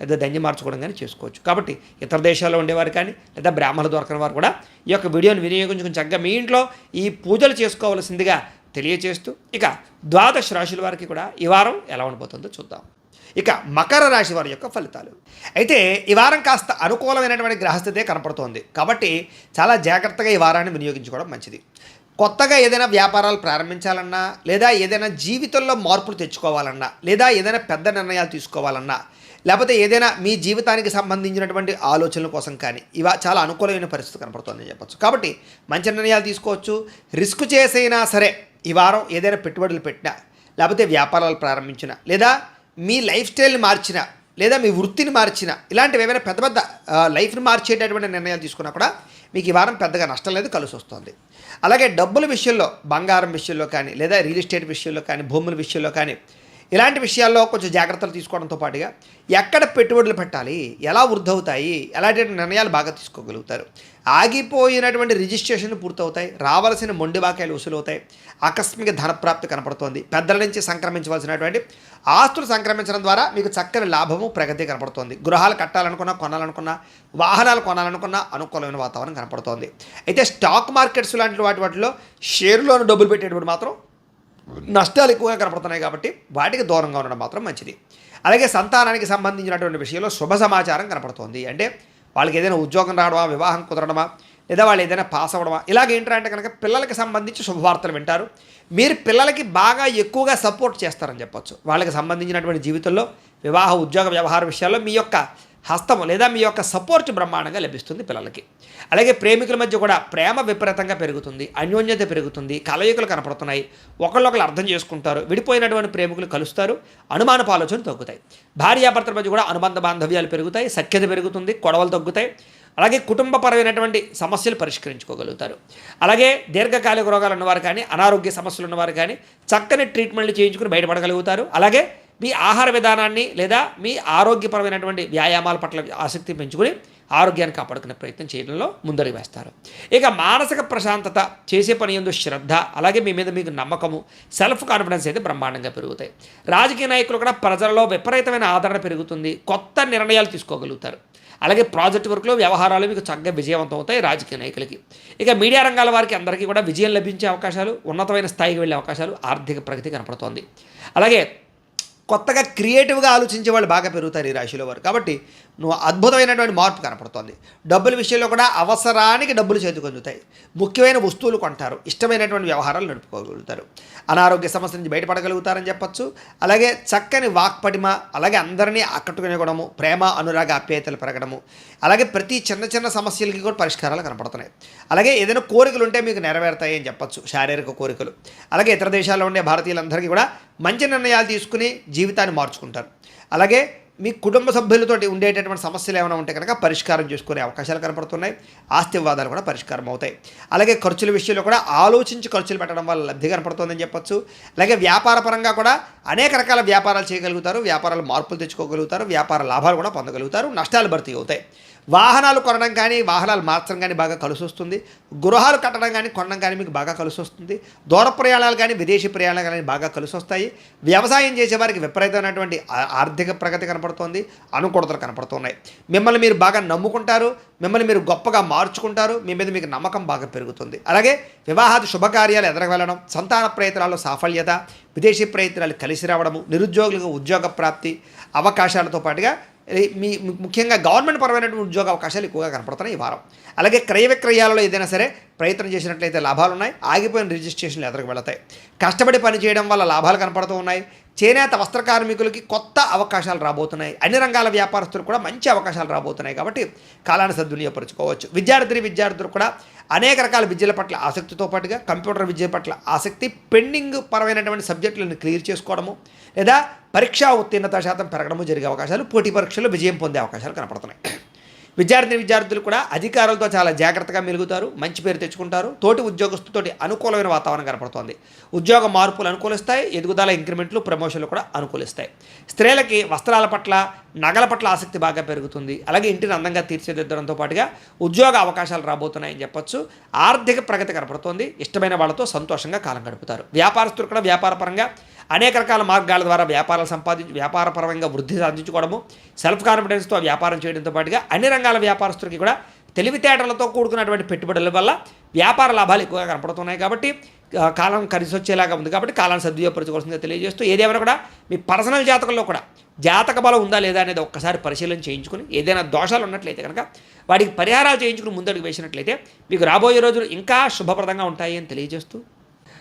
లేదా ధన్యం మార్చుకోవడం కానీ చేసుకోవచ్చు. కాబట్టి ఇతర దేశాల్లో ఉండేవారు కానీ లేదా బ్రాహ్మణులు దొరకని వారు కూడా ఈ యొక్క వీడియోని వినియోగించుకుని చక్కగా మీ ఇంట్లో ఈ పూజలు చేసుకోవాల్సిందిగా తెలియచేస్తూ ఇక ద్వాదశ రాశుల వారికి కూడా ఈ వారం ఎలా ఉండిపోతుందో చూద్దాం. ఇక మకర రాశి వారి యొక్క ఫలితాలు. అయితే ఈ వారం కాస్త అనుకూలమైనటువంటి గ్రహస్థితే కనపడుతోంది. కాబట్టి చాలా జాగ్రత్తగా ఈ వారాన్ని వినియోగించుకోవడం మంచిది. కొత్తగా ఏదైనా వ్యాపారాలు ప్రారంభించాలన్నా లేదా ఏదైనా జీవితంలో మార్పులు తెచ్చుకోవాలన్నా లేదా ఏదైనా పెద్ద నిర్ణయాలు తీసుకోవాలన్నా లేకపోతే ఏదైనా మీ జీవితానికి సంబంధించినటువంటి ఆలోచనల కోసం కానీ ఇవా చాలా అనుకూలమైన పరిస్థితి కనపడుతుందని చెప్పచ్చు. కాబట్టి మంచి నిర్ణయాలు తీసుకోవచ్చు. రిస్క్ చేసైనా సరే ఈ వారం ఏదైనా పెట్టుబడులు పెట్టినా లేకపోతే వ్యాపారాలు ప్రారంభించినా లేదా మీ లైఫ్ స్టైల్ని మార్చినా లేదా మీ వృత్తిని మార్చిన ఇలాంటివి ఏమైనా పెద్ద పెద్ద లైఫ్ని మార్చేటటువంటి నిర్ణయాలు తీసుకున్నా కూడా మీకు ఈ వారం పెద్దగా నష్టం లేదు కలిసి వస్తుంది. అలాగే డబ్బుల విషయంలో బంగారం విషయంలో కానీ లేదా రియల్ ఎస్టేట్ విషయంలో కానీ భూముల విషయంలో కానీ ఇలాంటి విషయాల్లో కొంచెం జాగ్రత్తలు తీసుకోవడంతో పాటుగా ఎక్కడ పెట్టుబడులు పెట్టాలి ఎలా వృద్ధవుతాయి ఎలాంటి నిర్ణయాలు బాగా తీసుకోగలుగుతారు. ఆగిపోయినటువంటి రిజిస్ట్రేషన్లు పూర్తవుతాయి రావాల్సిన మొండి బాకాయలు వసూలవుతాయి ఆకస్మిక ధనప్రాప్తి కనపడుతోంది. పెద్దల నుంచి సంక్రమించవలసినటువంటి ఆస్తులు సంక్రమించడం ద్వారా మీకు చక్కని లాభము ప్రగతి కనపడుతోంది. గృహాలు కట్టాలనుకున్నా కొనాలనుకున్నా వాహనాలు కొనాలనుకున్నా అనుకూలమైన వాతావరణం కనపడుతోంది. అయితే స్టాక్ మార్కెట్స్ లాంటి వాటి వాటిలో షేర్లోను డబ్బులు పెట్టేటప్పుడు మాత్రం నష్టాలు ఎక్కువగా కనపడుతున్నాయి కాబట్టి వాటికి దూరంగా ఉండడం మాత్రం మంచిది. అలాగే సంతానానికి సంబంధించినటువంటి విషయంలో శుభ సమాచారం కనపడుతోంది. అంటే వాళ్ళకి ఏదైనా ఉద్యోగం రావడమా వివాహం కుదరడమా లేదా వాళ్ళు ఏదైనా పాస్ అవ్వడమా ఇలాగ ఏంటంటే కనుక పిల్లలకి సంబంధించి శుభవార్తలు వింటారు. మీరు పిల్లలకి బాగా ఎక్కువగా సపోర్ట్ చేస్తారని చెప్పొచ్చు. వాళ్ళకి సంబంధించినటువంటి జీవితంలో వివాహ ఉద్యోగ వ్యవహార విషయాల్లో మీ యొక్క హస్తము లేదా మీ యొక్క సపోర్ట్ బ్రహ్మాండంగా లభిస్తుంది పిల్లలకి. అలాగే ప్రేమికుల మధ్య కూడా ప్రేమ విపరీతంగా పెరుగుతుంది అన్యోన్యత పెరుగుతుంది కలయికలు కనపడుతున్నాయి. ఒకళ్ళొకరు అర్థం చేసుకుంటారు విడిపోయినటువంటి ప్రేమికులు కలుస్తారు అనుమాన పాలోచనలు తగ్గుతాయి. భార్యాభర్తల మధ్య కూడా అనుబంధ బాంధవ్యాలు పెరుగుతాయి సఖ్యత పెరుగుతుంది గొడవలు తగ్గుతాయి. అలాగే కుటుంబపరమైనటువంటి సమస్యలు పరిష్కరించుకోగలుగుతారు. అలాగే దీర్ఘకాలిక రోగాలు ఉన్నవారు కానీ అనారోగ్య సమస్యలు ఉన్నవారు కానీ చక్కని ట్రీట్మెంట్లు చేయించుకుని బయటపడగలుగుతారు. అలాగే మీ ఆహార విధానాన్ని లేదా మీ ఆరోగ్యపరమైనటువంటి వ్యాయామాల పట్ల ఆసక్తి పెంచుకుని ఆరోగ్యాన్ని కాపాడుకునే ప్రయత్నం చేయడంలో ముందరి వేస్తారు. ఇక మానసిక ప్రశాంతత చేసే పని ఎందు శ్రద్ధ అలాగే మీ మీద మీకు నమ్మకము సెల్ఫ్ కాన్ఫిడెన్స్ అయితే బ్రహ్మాండంగా పెరుగుతాయి. రాజకీయ నాయకులు కూడా ప్రజలలో విపరీతమైన ఆదరణ పెరుగుతుంది కొత్త నిర్ణయాలు తీసుకోగలుగుతారు. అలాగే ప్రాజెక్ట్ వర్క్లో వ్యవహారాలు మీకు చక్కగా విజయవంతం అవుతాయి రాజకీయ నాయకులకి. ఇక మీడియా రంగాల వారికి అందరికీ కూడా విజయం లభించే అవకాశాలు ఉన్నతమైన స్థాయికి వెళ్ళే అవకాశాలు ఆర్థిక ప్రగతి కనపడుతోంది. అలాగే కొత్తగా క్రియేటివ్గా ఆలోచించే వాళ్ళు బాగా పెరుగుతారు ఈ రాశిలో వారు. కాబట్టి నువ్వు అద్భుతమైనటువంటి మార్పు కనపడుతుంది. డబ్బుల విషయంలో కూడా అవసరానికి డబ్బులు చేతికి అందుతాయి. ముఖ్యమైన వస్తువులు కొంటారు. ఇష్టమైనటువంటి వ్యవహారాలు నడుపుకోగలుగుతారు. అనారోగ్య సమస్య నుంచి బయటపడగలుగుతారని చెప్పొచ్చు. అలాగే చక్కని వాక్పటిమ అలాగే అందరినీ ఆకట్టుకునేగడము ప్రేమ అనురాగ ఆప్యాయతలు పెరగడము అలాగే ప్రతి చిన్న చిన్న సమస్యలకి కూడా పరిష్కారాలు కనపడుతున్నాయి. అలాగే ఏదైనా కోరికలు ఉంటే మీకు నెరవేరుతాయి అని చెప్పచ్చు. శారీరక కోరికలు. అలాగే ఇతర దేశాల్లో ఉండే భారతీయులందరికీ కూడా మంచి నిర్ణయాలు తీసుకుని జీవితాన్ని మార్చుకుంటారు. అలాగే మీ కుటుంబ సభ్యులతోటి ఉండేటటువంటి సమస్యలు ఏమైనా ఉంటే కనుక పరిష్కారం చేసుకునే అవకాశాలు కనపడుతున్నాయి. ఆస్తి వివాదాలు కూడా పరిష్కారం అవుతాయి. అలాగే ఖర్చుల విషయంలో కూడా ఆలోచించి ఖర్చులు పెట్టడం వల్ల లబ్ధి కనపడుతుందని చెప్పొచ్చు. అలాగే వ్యాపార పరంగా కూడా అనేక రకాల వ్యాపారాలు చేయగలుగుతారు. వ్యాపారాలు మార్పులు తెచ్చుకోగలుగుతారు. వ్యాపార లాభాలు కూడా పొందగలుగుతారు. నష్టాలు భర్తీ అవుతాయి. వాహనాలు కొనడం కానీ వాహనాలు మార్చడం కానీ బాగా కలిసి వస్తుంది గృహాలు కట్టడం కానీ కొనడం కానీ మీకు బాగా కలిసి వస్తుంది దూర ప్రయాణాలు కానీ విదేశీ ప్రయాణాలు కానీ బాగా కలిసి వస్తాయి వ్యవసాయం చేసే వారికి విపరీతమైనటువంటి ఆర్థిక ప్రగతి కనపడుతోంది అనుకూలతలు కనపడుతున్నాయి. మిమ్మల్ని మీరు బాగా నమ్ముకుంటారు మిమ్మల్ని మీరు గొప్పగా మార్చుకుంటారు మీ మీద మీకు నమ్మకం బాగా పెరుగుతుంది. అలాగే వివాహాది శుభకార్యాలు ఎదరకు వెళ్ళడం సంతాన ప్రయత్నాల్లో సాఫల్యత విదేశీ ప్రయత్నాలు కలిసి రావడము నిరుద్యోగులకు ఉద్యోగ ప్రాప్తి అవకాశాలతో పాటుగా మీ ముఖ్యంగా గవర్నమెంట్ పరమైనటువంటి ఉద్యోగ అవకాశాలు ఎక్కువగా కనపడుతున్నాయి ఈ వారం. అలాగే క్రయ విక్రయాలలో ఏదైనా సరే ప్రయత్నం చేసినట్లయితే లాభాలు ఉన్నాయి. ఆగిపోయిన రిజిస్ట్రేషన్లు ఎదురుకు వెళతాయి. కష్టపడి పని చేయడం వల్ల లాభాలు కనపడుతూ ఉన్నాయి. చేనేత వస్త్ర కార్మికులకి కొత్త అవకాశాలు రాబోతున్నాయి. అన్ని రంగాల వ్యాపారస్తులు కూడా మంచి అవకాశాలు రాబోతున్నాయి కాబట్టి కాలాన్ని సద్వినియోగపరచుకోవచ్చు. విద్యార్థిని విద్యార్థులు కూడా అనేక రకాల విద్యల పట్ల ఆసక్తితో పాటుగా కంప్యూటర్ విద్య పట్ల ఆసక్తి పెండింగ్ పరమైనటువంటి సబ్జెక్టులను క్లియర్ చేసుకోవడము లేదా పరీక్షా ఉత్తీర్ణత శాతం పెరగడము జరిగే అవకాశాలు పోటీ పరీక్షల్లో విజయం పొందే అవకాశాలు కనపడుతున్నాయి. విద్యార్థిని విద్యార్థులు కూడా అధికారులతో చాలా జాగ్రత్తగా మెలుగుతారు మంచి పేరు తెచ్చుకుంటారు తోటి ఉద్యోగస్తుతోటి అనుకూలమైన వాతావరణం కనపడుతోంది. ఉద్యోగ మార్పులు అనుకూలిస్తాయి ఎదుగుదల ఇంక్రిమెంట్లు ప్రమోషన్లు కూడా అనుకూలిస్తాయి. స్త్రీలకి వస్త్రాల పట్ల నగల పట్ల ఆసక్తి బాగా పెరుగుతుంది. అలాగే ఇంటిని అందంగా తీర్చిదిద్దడంతో పాటుగా ఉద్యోగ అవకాశాలు రాబోతున్నాయని చెప్పొచ్చు. ఆర్థిక ప్రగతి కనపడుతోంది. ఇష్టమైన వాళ్ళతో సంతోషంగా కాలం గడుపుతారు. వ్యాపారస్తులు కూడా వ్యాపారపరంగా అనేక రకాల మార్గాల ద్వారా వ్యాపారాలు సంపాదించి వ్యాపారపరంగా వృద్ధి సాధించుకోవడము సెల్ఫ్ కాన్ఫిడెన్స్తో వ్యాపారం చేయడంతో పాటుగా అన్ని రంగాల వ్యాపారస్తులకి కూడా తెలివితేటలతో కూడుకున్నటువంటి పెట్టుబడుల వల్ల వ్యాపార లాభాలు ఎక్కువగా కనపడుతున్నాయి కాబట్టి కాలం కలిసి వచ్చేలాగా ఉంది కాబట్టి కాలాన్ని సద్వినియోగపరచుకోవాల్సిందిగా తెలియజేస్తూ ఏదేమైనా కూడా మీ పర్సనల్ జాతకంలో కూడా జాతక బలం ఉందా లేదా అనేది ఒక్కసారి పరిశీలన చేయించుకుని ఏదైనా దోషాలు ఉన్నట్లయితే కనుక వాటికి పరిహారాలు చేయించుకుని ముందడుగు వేసినట్లయితే మీకు రాబోయే రోజులు ఇంకా శుభప్రదంగా ఉంటాయి అని తెలియజేస్తూ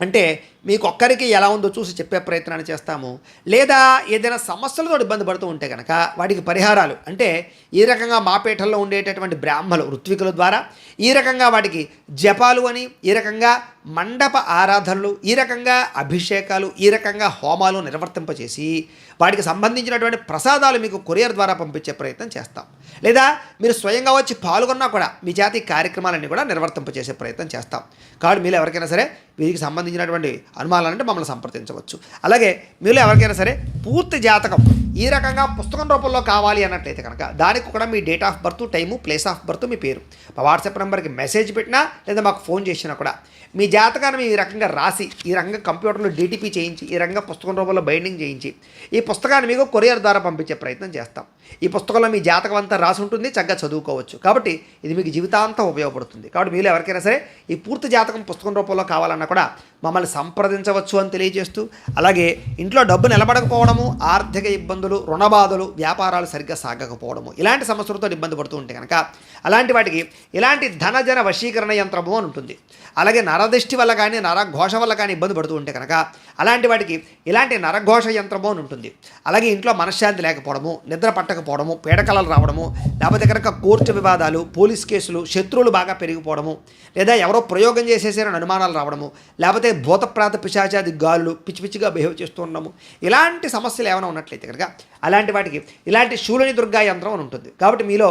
అంటే మీకు ఒక్కరికి ఎలా ఉందో చూసి చెప్పే ప్రయత్నాన్ని చేస్తాము. లేదా ఏదైనా సమస్యలతో ఇబ్బంది పడుతూ ఉంటే కనుక వాటికి పరిహారాలు. అంటే ఈ రకంగా మాపేటల్లో ఉండేటటువంటి బ్రాహ్మలు ఋత్వికుల ద్వారా ఈ రకంగా వాటికి జపాలు అని ఈ రకంగా మండప ఆరాధనలు ఈ రకంగా అభిషేకాలు ఈ రకంగా హోమాలు నిర్వర్తింపచేసి వాటికి సంబంధించినటువంటి ప్రసాదాలు మీకు కొరియర్ ద్వారా పంపించే ప్రయత్నం చేస్తాం. లేదా మీరు స్వయంగా వచ్చి పాల్గొన్నా కూడా మీ జాతి కార్యక్రమాలన్నీ కూడా నిర్వర్తింపచేసే ప్రయత్నం చేస్తాం. కాబట్టి మీరు ఎవరికైనా సరే వీరికి సంబంధించినటువంటి అనుమానాలంటే మమ్మల్ని సంప్రదించవచ్చు. అలాగే మీరు ఎవరికైనా సరే పూర్తి జాతకం ఈ రకంగా పుస్తకం రూపంలో కావాలి అన్నట్లయితే కనుక దానికి కూడా మీ date of birth time place of birth మీ పేరు. మా వాట్సాప్ నెంబర్కి మెసేజ్ పెట్టినా లేదా మాకు ఫోన్ చేసినా కూడా మీ జాతకాన్ని ఈ రకంగా రాసి ఈ రకంగా కంప్యూటర్లో డీటీపీ చేయించి ఈ రకంగా పుస్తకం రూపంలో బైండింగ్ చేయించి ఈ పుస్తకాన్ని మీకు కొరియర్ ద్వారా పంపించే ప్రయత్నం చేస్తాం. ఈ పుస్తకంలో మీ జాతకం అంతా రాసి ఉంటుంది చక్కగా చదువుకోవచ్చు. కాబట్టి ఇది మీకు జీవితాంతం ఉపయోగపడుతుంది. కాబట్టి మీరు ఎవరికైనా సరే ఈ పూర్తి జాతకం పుస్తకం రూపంలో కావాలన్నా కూడా మమ్మల్ని సంప్రదించవచ్చు అని తెలియజేస్తూ అలాగే ఇంట్లో డబ్బు నిలబడకపోవడము ఆర్థిక ఇబ్బందులు రుణబాధలు వ్యాపారాలు సరిగ్గా సాగకపోవడము ఇలాంటి సమస్యలతో ఇబ్బంది పడుతూ ఉంటే కనుక అలాంటి వాటికి ఇలాంటి ధనజన వశీకరణ యంత్రము అని ఉంటుంది. అలాగే నరదృష్టి వల్ల కానీ నరఘోష వల్ల కానీ ఇబ్బంది పడుతూ ఉంటే కనుక అలాంటి వాటికి ఇలాంటి నరఘోష యంత్రము అని ఉంటుంది. అలాగే ఇంట్లో మనశ్శాంతి లేకపోవడము నిద్ర పట్టకపోవడము పీడకలలు రావడము లేకపోతే కనుక కోర్టు వివాదాలు పోలీస్ కేసులు శత్రువులు బాగా పెరిగిపోవడము లేదా ఎవరో ప్రయోగం చేసేసారని అనుమానాలు రావడము లేకపోతే భూతప్రాత పిశాచాది గాలులు పిచ్చి పిచ్చిగా బిహేవ్ చేస్తూ ఉండము ఇలాంటి సమస్యలు ఏమైనా ఉన్నట్లయితే కనుక అలాంటి వాటికి ఇలాంటి శూలని దుర్గా యంత్రం అని ఉంటుంది. కాబట్టి మీలో